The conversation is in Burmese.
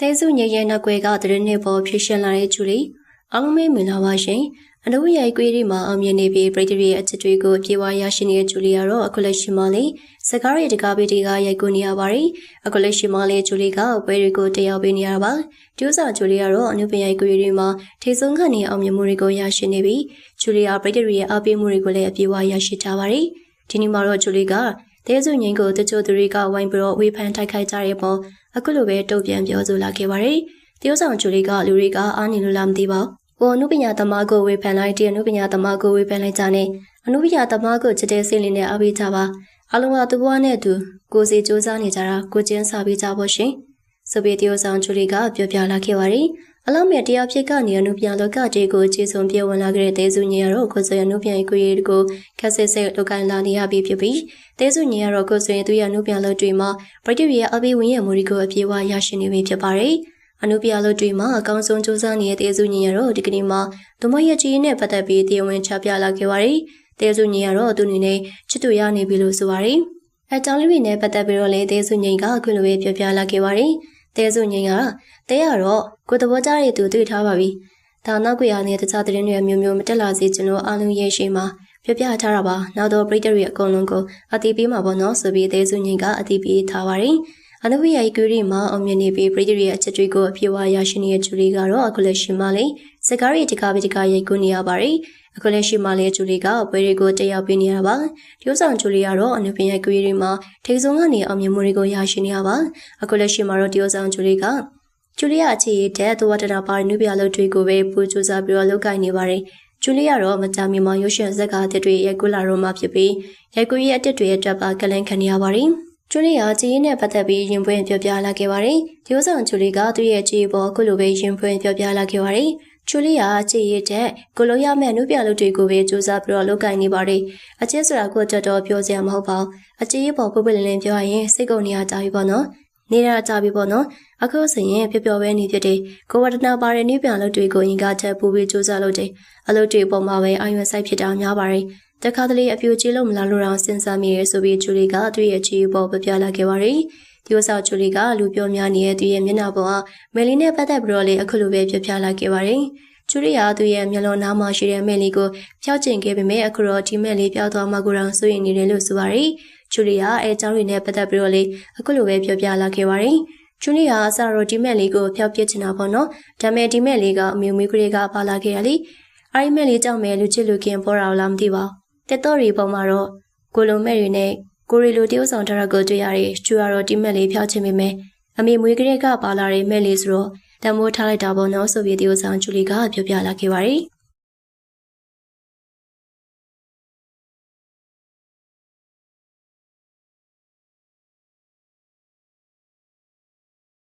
တဲစုညရဲ့နောက်ွယ်ကတရင်နှစ်ပေါ်ဖြစ်ရှင်လာတဲ့ဂျူလီအားလုံးပဲမင်္ဂလာပါရှင်အနုရိုက်ကွေးဒီမှာအောင်မြင်နေပြီးပရိသတ်ရဲ့အချစ်တွေကိုပြေဝရရှိနေတဲ့ဂျူလီကတော့အခုလက်ရှိမှလေးစကားရဲ့တကားပေတီကရိုက်ကူနေရပါတယ်အခုလက်ရှိမှလေးဂျူလီကပွဲတွေကိုတက်ရောက်ပေးနေရတာပါကျိုးစာဂျူလီကတော့အနုပညာကွေးတွေမှာထိဆုံးခန့်နေအောင်မြင်မှုတွေကိုရရှိနေပြီးဂျူလီယာပရိသတ်ရဲ့အားပေးမှုတွေကိုလည်းအပြေဝရရှိထားပါတယ်ဒီနေ့မှာတော့ဂျူလီကတဲစုငင်းကိုတချို့သူတွေကဝိုင်းပြီးတော့ဝေဖန်တိုက်ခိုက်ကြတဲ့ပုံ အခုလိုပဲတုံ့ပြန်ပြောဆိုလာခဲ့ပါတယ်။တရုတ်ဆောင်ဂျူလီကလူတွေကအားနေလို့လားမသိပါဘူး။ဟိုအနုပညာသမားကိုဝေဖန်လိုက်တဲ့အနုပညာသမားကိုဝေဖန်လိုက်ကြနဲ့အနုပညာသမားကိုချစ်တဲ့စိတ်လေးနဲ့အားပေးကြပါ။အလုံးကသူ့ဘဝနဲ့အတူကိုစီစူးစမ်းနေကြတာကိုကျင်းစာပေးကြဖို့ရှင်။ဆိုဗီတရုတ်ဆောင်ဂျူလီကပြောပြလာခဲ့ပါတယ်။ အလုံးမြတရားဖြစ်ကနေအနုပညာလောကကြီးကိုခြေစုံပြေဝင်လာခဲ့တဲ့သေစုညင်ရတော့ကိုယ်စရအနုပညာကိုရေးကိုခက်ဆစ်ဆစ်လောကန်လာနေရပြီဖြစ်ပြီးသေစုညင်ရတော့ကိုယ်စရသူရအနုပညာလောတွေမှာပရိတိရဲ့အပိဝင်ရမှုတွေကိုအပြေဝရရှိနေပြီဖြစ်ပါတယ်။အနုပညာလောတွေမှာအကောင်းဆုံးစူးစမ်းနေတဲ့သေစုညင်ရတော့ဒီကနေ့မှာဒမရဲ့ကြီးနဲ့ပတ်သက်ပြီးတရားဝင်ချပြလာခဲ့ပါတယ်။သေစုညင်ရတော့သူအနေနဲ့ချစ်သူရနေပြီလို့ဆိုပါတယ်။အဲကြောင့်လူတွေနဲ့ပတ်သက်ပြီးတော့လေသေစုညင်ကအခုလိုပဲပြောပြလာခဲ့ပါတယ်။ တဲစုငိန်ကတဲရတော့ကိုတဘောကြားရည်သူတွေ့ထားပါပြီ။ဒါနောက်ကွေရတဲ့တခြားသတင်းတွေမျိုးမျိုးမတက်လာစေချင်လို့အားလုံးရဲ့ရှိမှာပြပြထားတာပါ။နောက်တော့ပရိသတ်တွေအကုန်လုံးကိုအတိပေးမှာပေါ့နော်ဆိုပြီးတဲစုငိန်ကအတိပေးထားပါတယ်။အနုဝိယီကူရီမှာအောင်မြင်နေပြီးပရိသတ်တွေရဲ့အချက်တွေကိုအပြည့်အဝရရှိနေတဲ့ဂျူလီကတော့အခုလက်ရှိမှလေးစကားရီတကားပိတကာရိုက်ကူနေရပါတယ်။ အခုလက်ရှိမှလေးဂျူလီကပွဲတွေကိုတက်ရောက်ပေးနေရပါ။ဒီဥဆောင်ဂျူလီကတော့အနုပညာကွေးတွေမှာထိဆုံးကနေအောင်မြင်မှုတွေကိုရရှိနေရပါ။အခုလက်ရှိမှာတော့ဒီဥဆောင်ဂျူလီကဂျူလီယာအခြေရတဲ့သဝတ္တနာပါနုပြလုပ်တွေကိုပဲပူကြိုးစားပြီးတော့လုပ်ကိုင်နေပါတယ်။ဂျူလီယာတော့မကြမီမှာရုပ်ရှင်ဇာတ်ကားအသစ်တွေရိုက်ကူးလာတော့မှဖြစ်ပြီးရိုက်ကူးရဲ့အသစ်တွေရဲ့အတွက်ပါကလန်ခံနေရပါတယ်။ဂျူလီယာကြည်ရင်နဲ့ပတ်သက်ပြီးရင်ပွင့်ပြောပြလာခဲ့ပါတယ်။ဒီဥဆောင်ဂျူလီကသူ့ရဲ့ကြည်ပေါ်အခုလိုပဲရင်ပွင့်ပြောပြလာခဲ့ပါတယ်။ ချူလီယာကြည်ရတဲ့ကိုလိုရမဲ့နုပြလုပ်တွေကိုပဲစူးစမ်းပြီးတော့လုပ်ကိုင်နေပါတယ်။အချစ်ဆိုတာကိုတော်တော်ပြောစရာမဟုတ်ပါဘူး။အချစ်ရဲ့ပေါ်ပုပ်ပလင်းလင်းပြောရရင်စိတ်ကုန်နေရကြပြီပေါ့နော်။နေတာကြပြီပေါ့နော်။အခုဆိုရင်ပျော်ပျော်ပဲနေဖြစ်တယ်။ကိုဝတနာပါတဲ့နုပြလုပ်တွေကိုရင်ကချက်ပူပြီးစူးစမ်းလုပ်တယ်။အလုပ်တွေပေါ်မှာပဲအာရုံစိုက်ဖြစ်တာများပါတယ်။တခါတလေအပြိုကြီးလို့မလားလို့တော့စဉ်းစားမိရဲဆိုပြီးချူလီကသူ့ရဲ့ချီပေါ်ပြပြလာခဲ့ပါတယ်။ ဒီဥစားချူလီကလူပြောများနေတဲ့သူရဲ့မျက်နှာပေါ်ကမယ်လီနဲ့ပတ်သက်ပြီးတော့လေအခုလိုပဲပြပြလာခဲ့ပါတယ်။ကျူရီယာသူရဲ့မျက်လုံးနားမှာရှိတဲ့မဲ့လေးကိုဖျောက်ကျင်ခဲ့ပေမဲ့အခုတော့ဒီမဲ့လေးပြောက်သွားမှကိုယ်တော်စိုးရိမ်နေတယ်လို့ဆိုပါရယ်ကျူရီယာအဲအကြောင်းတွေနဲ့ပတ်သက်ပြီးတော့လေအခုလိုပဲပြောပြလာခဲ့ပါရယ်ကျူနီယာအစတော့ဒီမဲ့လေးကိုဖျောက်ပစ်ချင်တာပေါ့နော်ဒါပေမဲ့ဒီမဲ့လေးကအမျိုးမျိုးကလေးကပါလာခဲ့ရလေအဲ့ဒီမဲ့လေးကြောင့်ပဲလူချစ်လူခင်ပေါ်တာလားမသိပါတက်တော့ရီပေါ်မှာတော့ကိုလိုမဲ့တွေနဲ့ ကိုရီလိုတယောက်ဆောင်ထားတာကိုတွေ့ရတယ်ကျူကတော့ဒီမဲ့လေးဖျောက်ချင်ပေမဲ့အမေမွေးကလေးကပါလာတဲ့မဲ့လေးဆိုတော့တမိုးထားလိုက်တာပေါ့နော်ဆိုပြီးတယောက်ဆောင်ဂျူလီကပြောပြလာခဲ့ပါတယ်